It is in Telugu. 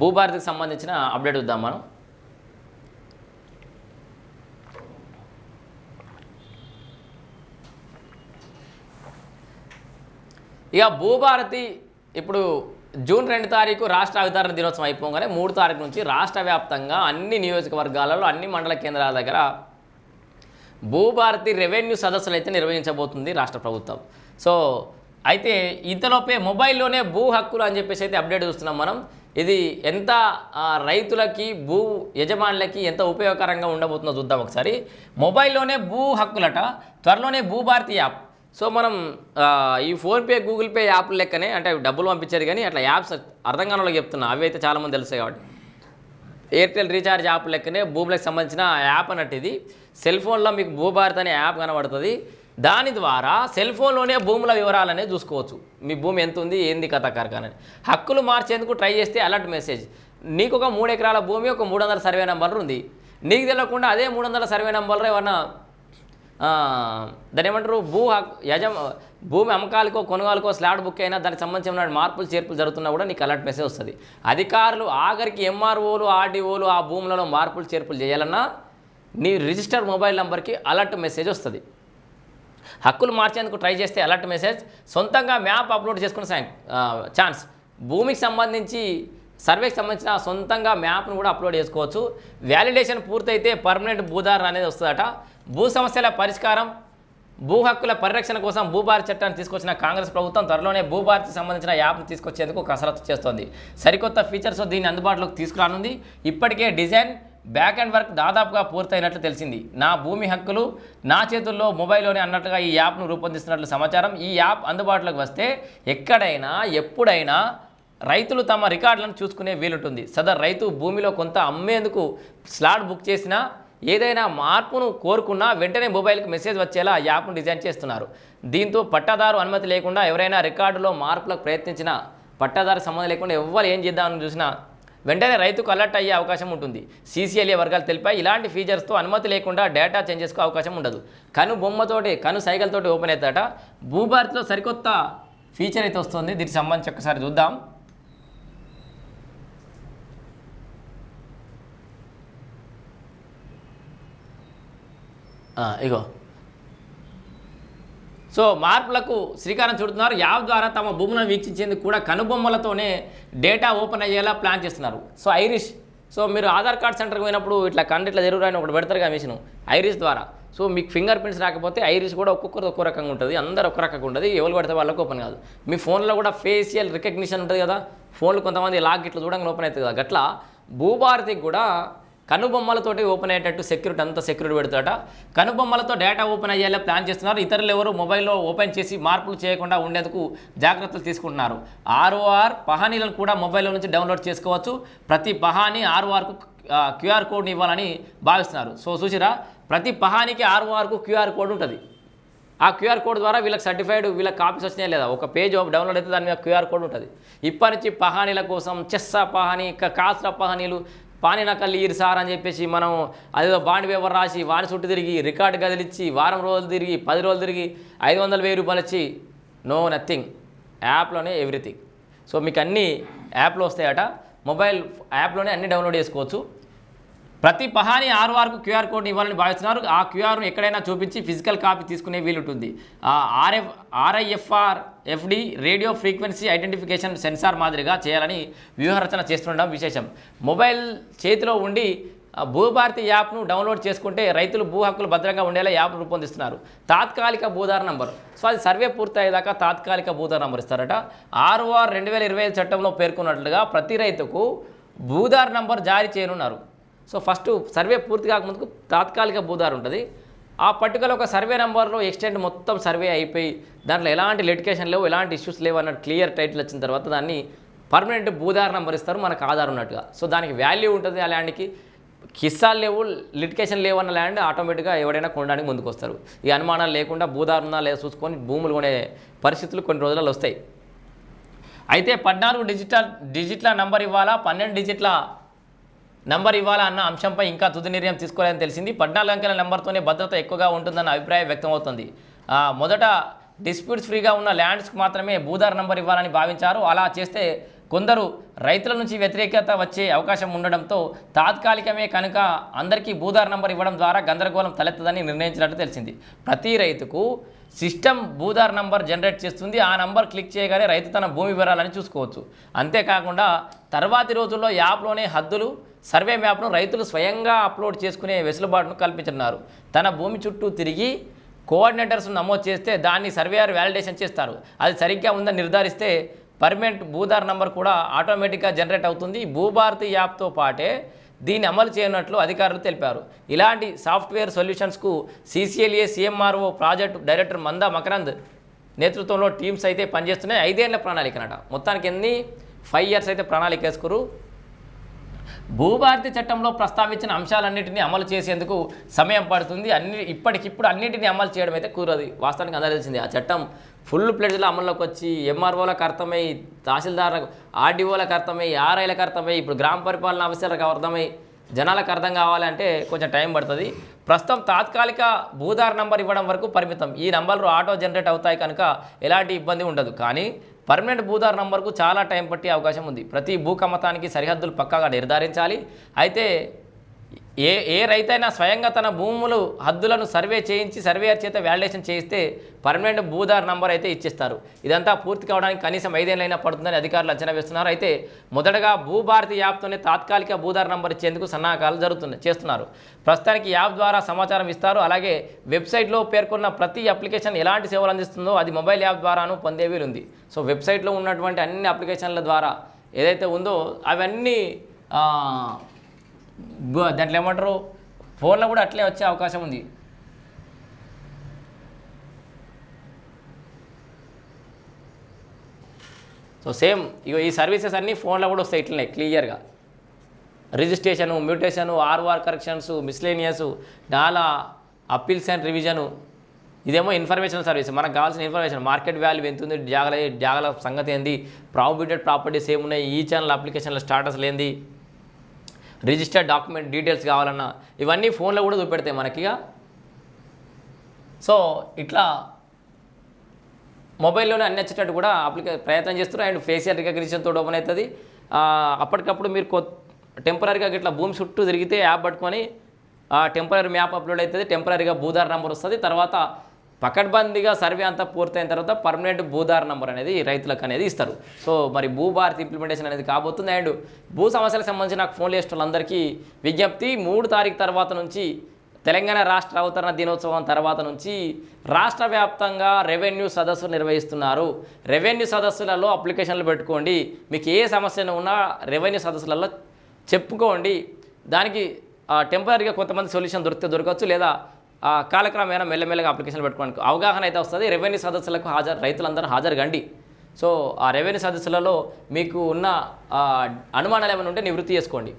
భూభారతికి సంబంధించిన అప్డేట్ ఇద్దాం మనం. ఇక భూభారతి ఇప్పుడు జూన్ రెండు తారీఖు రాష్ట్ర అవతరణ దినోత్సవం అయిపోగానే మూడు తారీఖు నుంచి రాష్ట్ర వ్యాప్తంగా అన్ని నియోజకవర్గాలలో అన్ని మండల కేంద్రాల దగ్గర భూభారతి రెవెన్యూ సదస్సులు అయితే నిర్వహించబోతుంది రాష్ట్ర ప్రభుత్వం. సో అయితే ఇంతలోపే మొబైల్లోనే భూ హక్కులు అని చెప్పేసి అయితే అప్డేట్ చూస్తున్నాం మనం. ఇది ఎంత రైతులకి భూ యజమానులకి ఎంత ఉపయోగకరంగా ఉండబోతుందో చూద్దాం ఒకసారి. మొబైల్లోనే భూ హక్కులట త్వరలోనే భూభారతి యాప్. సో మనం ఈ ఫోన్పే గూగుల్ పే యాప్ లెక్కనే అంటే డబ్బులు పంపించారు కానీ అట్లా యాప్స్ అర్థం కాని వాళ్ళకి చెప్తున్నా. అవి అయితే చాలామంది తెలుస్తాయి కాబట్టి. ఎయిర్టెల్ రీఛార్జ్ యాప్ లెక్కనే భూములకు సంబంధించిన యాప్ అన్నట్టు ఇది. సెల్ ఫోన్లో మీకు భూభారత్ అనే యాప్ కనబడుతుంది. దాని ద్వారా సెల్ ఫోన్లోనే భూముల వివరాలనే చూసుకోవచ్చు. మీ భూమి ఎంత ఉంది ఏంది కథ కరకానని హక్కులు మార్చేందుకు ట్రై చేస్తే అలర్ట్ మెసేజ్. నీకు ఒక మూడు ఎకరాల భూమి ఒక మూడు వందల సర్వే నెంబర్ ఉంది. నీకు తెలియకుండా అదే మూడు వందల సర్వే నెంబర్లో ఏమన్నా దాని ఏమంటారు? భూ యజమ భూమి అమ్మకాలకో కొనుగోలుకో స్లాట్ బుక్ అయినా దానికి సంబంధించిన మార్పులు చేర్పులు జరుగుతున్నా కూడా నీకు అలర్ట్ మెసేజ్ వస్తుంది. అధికారులు ఆఖరికి ఎంఆర్ఓలు ఆర్డీఓలు ఆ భూములలో మార్పులు చేర్పులు చేయాలన్నా నీ రిజిస్టర్ మొబైల్ నెంబర్కి అలర్ట్ మెసేజ్ వస్తుంది. హక్కులు మార్చేందుకు ట్రై చేస్తే అలర్ట్ మెసేజ్. సొంతంగా మ్యాప్ అప్లోడ్ చేసుకునే ఛాన్స్. భూమికి సంబంధించి సర్వేకి సంబంధించిన సొంతంగా మ్యాప్ను కూడా అప్లోడ్ చేసుకోవచ్చు. వ్యాలిడేషన్ పూర్తయితే పర్మనెంట్ భూధారణ అనేది వస్తుందట. భూ సమస్యల పరిష్కారం భూ హక్కుల పరిరక్షణ కోసం భూభారతి చట్టాన్ని తీసుకొచ్చిన కాంగ్రెస్ ప్రభుత్వం త్వరలోనే భూభారతికి సంబంధించిన యాప్ను తీసుకొచ్చేందుకు కసరత్తు చేస్తోంది. సరికొత్త ఫీచర్స్ దీన్ని అందుబాటులోకి తీసుకురానుంది. ఇప్పటికే డిజైన్ బ్యాక్ అండ్ వర్క్ దాదాపుగా పూర్తయినట్లు తెలిసింది. నా భూమి హక్కులు నా చేతుల్లో మొబైల్లోనే అన్నట్టుగా ఈ యాప్ను రూపొందిస్తున్నట్లు సమాచారం. ఈ యాప్ అందుబాటులోకి వస్తే ఎక్కడైనా ఎప్పుడైనా రైతులు తమ రికార్డులను చూసుకునే వీలుంటుంది. సదర్ రైతు భూమిలో కొంత అమ్మేందుకు స్లాట్ బుక్ చేసినా ఏదైనా మార్పును కోరుకున్నా వెంటనే మొబైల్కి మెసేజ్ వచ్చేలా యాప్ను డిజైన్ చేస్తున్నారు. దీంతో పట్టాదారు అనుమతి లేకుండా ఎవరైనా రికార్డులో మార్పులకు ప్రయత్నించినా పట్టాదారు సంబంధం లేకుండా ఎవ్వరు ఏం చేద్దామని చూసినా వెంటనే రైతుకు అలర్ట్ అయ్యే అవకాశం ఉంటుంది. సీసీఎల్ఏ వర్గాలు తెలిపాయి. ఇలాంటి ఫీచర్స్తో అనుమతి లేకుండా డేటా చేంజ్ చేసుకో అవకాశం ఉండదు. కను బొమ్మతోటి కను సైకిల్తోటి ఓపెన్ అవుతాట భూభారత్లో సరికొత్త ఫీచర్ అయితే వస్తుంది. దీనికి సంబంధించి ఒకసారి చూద్దాం. ఇగో. సో మార్పులకు శ్రీకారం చుడుతున్నారు. యాప్ ద్వారా తమ భూములను వీక్షించేందుకు కూడా కనుబొమ్మలతోనే డేటా ఓపెన్ అయ్యేలా ప్లాన్ చేస్తున్నారు. సో ఐరిష్ సో మీరు ఆధార్ కార్డ్ సెంటర్కి పోయినప్పుడు ఇట్లా కండి ఇట్లా జరుగురు అని ఒకటి పెడతారు మిషన్ ఐరిష్ ద్వారా. సో మీకు ఫింగర్ ప్రింట్స్ రాకపోతే ఐరిష్ కూడా ఒక్కొక్కరు ఒక్కో రకంగా ఉంటుంది. అందరు ఒక రకంగా ఉంటుంది. ఎవరు పడితే వాళ్ళకి ఓపెన్ కాదు. మీ ఫోన్లో కూడా ఫేషియల్ రికగ్నిషన్ ఉంటుంది కదా. ఫోన్లు కొంతమంది లాక్ ఇట్లా చూడంగా ఓపెన్ అవుతుంది కదా. అట్లా భూభారతికి కూడా కనుబొమ్మలతోటి ఓపెన్ అయ్యేటట్టు సెక్యూరిటీ అంతా సెక్యూరిటీ పెడతాట కనుబొమ్మలతో డేటా ఓపెన్ అయ్యేలా ప్లాన్ చేస్తున్నారు. ఇతరులు ఎవరు మొబైల్లో ఓపెన్ చేసి మార్పులు చేయకుండా ఉండేందుకు జాగ్రత్తలు తీసుకుంటున్నారు. ఆర్ఓఆర్ పహానీలను కూడా మొబైల్లో నుంచి డౌన్లోడ్ చేసుకోవచ్చు. ప్రతి పహానీ ఆర్ఓఆర్కు క్యూఆర్ కోడ్ని ఇవ్వాలని భావిస్తున్నారు. సో చూసిరా ప్రతి పహానికి ఆర్ఓఆర్కు క్యూఆర్ కోడ్ ఉంటుంది. ఆ క్యూఆర్ కోడ్ ద్వారా వీళ్ళకి సర్టిఫైడ్ వీళ్ళకి కాపీస్ వచ్చినాయి లేదా? ఒక పేజ్ డౌన్లోడ్ అయితే దాని మీద క్యూఆర్ కోడ్ ఉంటుంది. ఇప్పటి నుంచి పహానీల కోసం చెస్సా పహానీ ఇంకా కాస్రా పహానీలు పానీ నకల్ సార్ అని చెప్పేసి మనం అదేదో బాండ్ పేపర్ రాసి వాని చుట్టూ తిరిగి రికార్డు కదిలిచ్చి వారం రోజులు తిరిగి పది రోజులు తిరిగి ఐదు వందల వెయ్యి రూపాయలు ఇచ్చి నో నథింగ్. యాప్లోనే ఎవ్రీథింగ్. సో మీకు అన్ని యాప్లో వస్తాయట. మొబైల్ యాప్లోనే అన్ని డౌన్లోడ్ చేసుకోవచ్చు. ప్రతి పహాని ఆర్ఆర్కు క్యూఆర్ కోడ్ని ఇవ్వాలని భావిస్తున్నారు. ఆ క్యూఆర్ను ఎక్కడైనా చూపించి ఫిజికల్ కాపీ తీసుకునే వీలుంటుంది. ఆ RF RIFR FD radio frequency identification sensor మాదిరిగా చేయాలని వ్యూహరచన చేస్తుండడం విశేషం. మొబైల్ చేతిలో ఉండి భూభారతి యాప్ను డౌన్లోడ్ చేసుకుంటే రైతులు భూ హక్కులు భద్రంగా ఉండేలా యాప్ రూపొందిస్తున్నారు. తాత్కాలిక భూధార నంబర్. సో అది సర్వే పూర్తయ్యేదాకా తాత్కాలిక భూధార నంబర్ ఇస్తారట. ఆర్ఓఆర్ రెండు వేల ఇరవై ఐదు చట్టంలో పేర్కొన్నట్లుగా ప్రతి రైతుకు భూధార్ నంబర్ జారీ చేయనున్నారు. సో ఫస్ట్ సర్వే పూర్తి కాకముందుకు తాత్కాలిక భూదారు ఉంటుంది. ఆ పర్టికులర్ ఒక సర్వే నెంబర్లో ఎక్స్టెండ్ మొత్తం సర్వే అయిపోయి దాంట్లో ఎలాంటి లిటికేషన్ లేవు ఎలాంటి ఇష్యూస్ లేవు అన్నట్టు క్లియర్ టైటిల్ వచ్చిన తర్వాత దాన్ని పర్మనెంట్ భూదారు నెంబర్ ఇస్తారు మనకు ఆధార్ ఉన్నట్టుగా. సో దానికి వాల్యూ ఉంటుంది ఆ ల్యాండ్కి. కిస్సాలు లేవు లిటికేషన్ లేవు అన్న ల్యాండ్ ఆటోమేటిక్గా ఎవడైనా కొనడానికి ముందుకు వస్తారు. ఈ అనుమానాలు లేకుండా భూదారు ఉందా లేదా చూసుకొని భూములు కొనే పరిస్థితులు కొన్ని రోజులలో వస్తాయి. అయితే పద్నాలుగు డిజిటల్ డిజిట్ల నంబర్ ఇవ్వాలా? పన్నెండు డిజిట్ల నంబర్ ఇవ్వాలా అన్న అంశంపై ఇంకా తుది నిర్ణయం తీసుకోలేదని తెలిసింది. పద్నాలుగు అంకెల నెంబర్తోనే భద్రత ఎక్కువగా ఉంటుందన్న అభిప్రాయం వ్యక్తమవుతుంది. మొదట డిస్ప్యూట్స్ ఫ్రీగా ఉన్న ల్యాండ్స్కి మాత్రమే భూదార్ నంబర్ ఇవ్వాలని భావించారు. అలా చేస్తే కొందరు రైతుల నుంచి వ్యతిరేకత వచ్చే అవకాశం ఉండడంతో తాత్కాలికమే కనుక అందరికీ భూధార్ నంబర్ ఇవ్వడం ద్వారా గందరగోళం తలెత్తదని నిర్ణయించినట్టు తెలిసింది. ప్రతి రైతుకు సిస్టమ్ భూధార్ నంబర్ జనరేట్ చేస్తుంది. ఆ నంబర్ క్లిక్ చేయగానే రైతు తన భూమి వివరాలని చూసుకోవచ్చు. అంతేకాకుండా తర్వాతి రోజుల్లో యాప్లోనే హద్దులు సర్వే మ్యాప్ను రైతులు స్వయంగా అప్లోడ్ చేసుకునే వెసులుబాటును కల్పించున్నారు తన భూమి చుట్టూ తిరిగి కోఆర్డినేటర్స్ నమోదు చేస్తే దాన్ని సర్వేయర్ వ్యాలిడేషన్ చేస్తారు. అది సరిగ్గా ఉందని నిర్ధారిస్తే పర్మనెంట్ భూదార్ నంబర్ కూడా ఆటోమేటిక్గా జనరేట్ అవుతుంది. భూభారతి యాప్తో పాటే దీన్ని అమలు చేయనున్నట్లు అధికారులు తెలిపారు. ఇలాంటి software సొల్యూషన్స్కు CCLA CMRO project director Manda Makarand నేతృత్వంలో టీమ్స్ అయితే పనిచేస్తున్నాయి. ఐదేళ్ళ ప్రణాళికనట మొత్తానికి ఎన్ని? ఫైవ్ ఇయర్స్ అయితే ప్రణాళిక వేసుకురు. భూభారతి చట్టంలో ప్రస్తావించిన అంశాలన్నింటినీ అమలు చేసేందుకు సమయం పడుతుంది. అన్ని ఇప్పటికిప్పుడు అన్నింటినీ అమలు చేయడం అయితే కుదరదు. వాస్తవానికి అందరూ తెలిసింది ఆ చట్టం ఫుల్ ప్లేట్లో అమల్లోకి వచ్చి ఎంఆర్ఓలకు అర్థమై తహసీల్దార్లకు ఆర్డీఓలకు అర్థమై ఆర్ఐలకు అర్థమై ఇప్పుడు గ్రామ పరిపాలన ఆఫీసర్లకు అర్థమై జనాలకు అర్థం కావాలంటే కొంచెం టైం పడుతుంది. ప్రస్తుతం తాత్కాలిక భూదార్ నంబర్ ఇవ్వడం వరకు పరిమితం. ఈ నంబర్లు ఆటో జనరేట్ అవుతాయి కనుక ఎలాంటి ఇబ్బంది ఉండదు. కానీ పర్మనెంట్ భూదార్ నంబర్కు చాలా టైం పట్టే అవకాశం ఉంది. ప్రతి భూకమతానికి సరిహద్దులు పక్కాగా నిర్ధారించాలి. అయితే ఏ ఏ రైతైనా స్వయంగా తన భూములు హద్దులను సర్వే చేయించి సర్వేయర్ చేత వ్యాలిడేషన్ చేయిస్తే పర్మనెంట్ భూదార్ నంబర్ అయితే ఇచ్చేస్తారు. ఇదంతా పూర్తి కావడానికి కనీసం ఐదేళ్ళైనా పడుతుందని అధికారులు అంచనా వేస్తున్నారు. అయితే మొదటగా భూభారతి యాప్తోనే తాత్కాలిక భూదార్ నంబర్ ఇచ్చేందుకు సన్నాహకాలు జరుగుతున్నాయి చేస్తున్నారు. ప్రస్తుతానికి యాప్ ద్వారా సమాచారం ఇస్తారు. అలాగే వెబ్సైట్లో పేర్కొన్న ప్రతి అప్లికేషన్ ఎలాంటి సేవలు అందిస్తుందో అది మొబైల్ యాప్ ద్వారాను పొందే వీలుంది సో వెబ్సైట్లో ఉన్నటువంటి అన్ని అప్లికేషన్ల ద్వారా ఏదైతే ఉందో అవన్నీ దాంట్లో ఏమంటారు? ఫోన్లో కూడా అట్లే వచ్చే అవకాశం ఉంది. సో సేమ్ ఇక ఈ సర్వీసెస్ అన్నీ ఫోన్లో కూడా వస్తాయి ఇట్లనే క్లియర్గా. Registration mutation R R corrections miscellaneous డాలా appeals and revision. ఇదేమో ఇన్ఫర్మేషన్ సర్వీస్ మనకు కావాల్సిన ఇన్ఫర్మేషన్. మార్కెట్ వాల్యూ ఎంత ఉంది జాగల జాగల సంగతి ఏంది? ప్రాబిటెడ్ ప్రాపర్టీస్ ఏమున్నాయి? ఈ ఛానల్ అప్లికేషన్ల స్టాటస్ ఏంది? రిజిస్టర్డ్ డాక్యుమెంట్ డీటెయిల్స్ కావాలన్నా ఇవన్నీ ఫోన్లో కూడా చూపెడతాయి మనకి సో ఇట్లా మొబైల్లోనే అన్ని వచ్చేటట్టు కూడా అప్లికే ప్రయత్నం చేస్తున్నారు. అండ్ ఫేషియల్ రికగ్నిషన్ తోడు ఓపెన్ అవుతుంది. అప్పటికప్పుడు మీరు కొ టెంపరీగా ఇట్లా భూమి చుట్టూ తిరిగితే యాప్ పట్టుకొని టెంపరీ మ్యాప్ అప్లోడ్ అవుతుంది. టెంపరీగా భూదార్ నెంబర్ వస్తుంది. తర్వాత పకడ్బందీగా సర్వే అంతా పూర్తయిన తర్వాత పర్మనెంట్ భూదార్ నంబర్ అనేది రైతులకు అనేది ఇస్తారు. సో మరి భూభారతి ఇంప్లిమెంటేషన్ అనేది కాబోతుంది. అండ్ భూ సమస్యలకు సంబంధించి నాకు ఫోన్ చేసిన వాళ్ళందరికీ విజ్ఞప్తి మూడు తారీఖు తర్వాత నుంచి తెలంగాణ రాష్ట్ర అవతరణ దినోత్సవం తర్వాత నుంచి రాష్ట్ర వ్యాప్తంగా రెవెన్యూ సదస్సు నిర్వహిస్తున్నారు. రెవెన్యూ సదస్సులలో అప్లికేషన్లు పెట్టుకోండి. మీకు ఏ సమస్యను ఉన్నా రెవెన్యూ సదస్సులలో చెప్పుకోండి. దానికి టెంపరీగా కొంతమంది సొల్యూషన్ దొరికితే దొరకవచ్చు. లేదా కాలక్రమేణా మెల్లమెల్లగా అప్లికేషన్ పెట్టుకోవడానికి అవగాహన అయితే వస్తుంది. రెవెన్యూ సదస్సులకు హాజరు రైతులందరూ హాజరు కండి. సో ఆ రెవెన్యూ సదస్సులలో మీకు ఉన్న అనుమానాలు ఏమైనా ఉంటే నివృత్తి చేసుకోండి.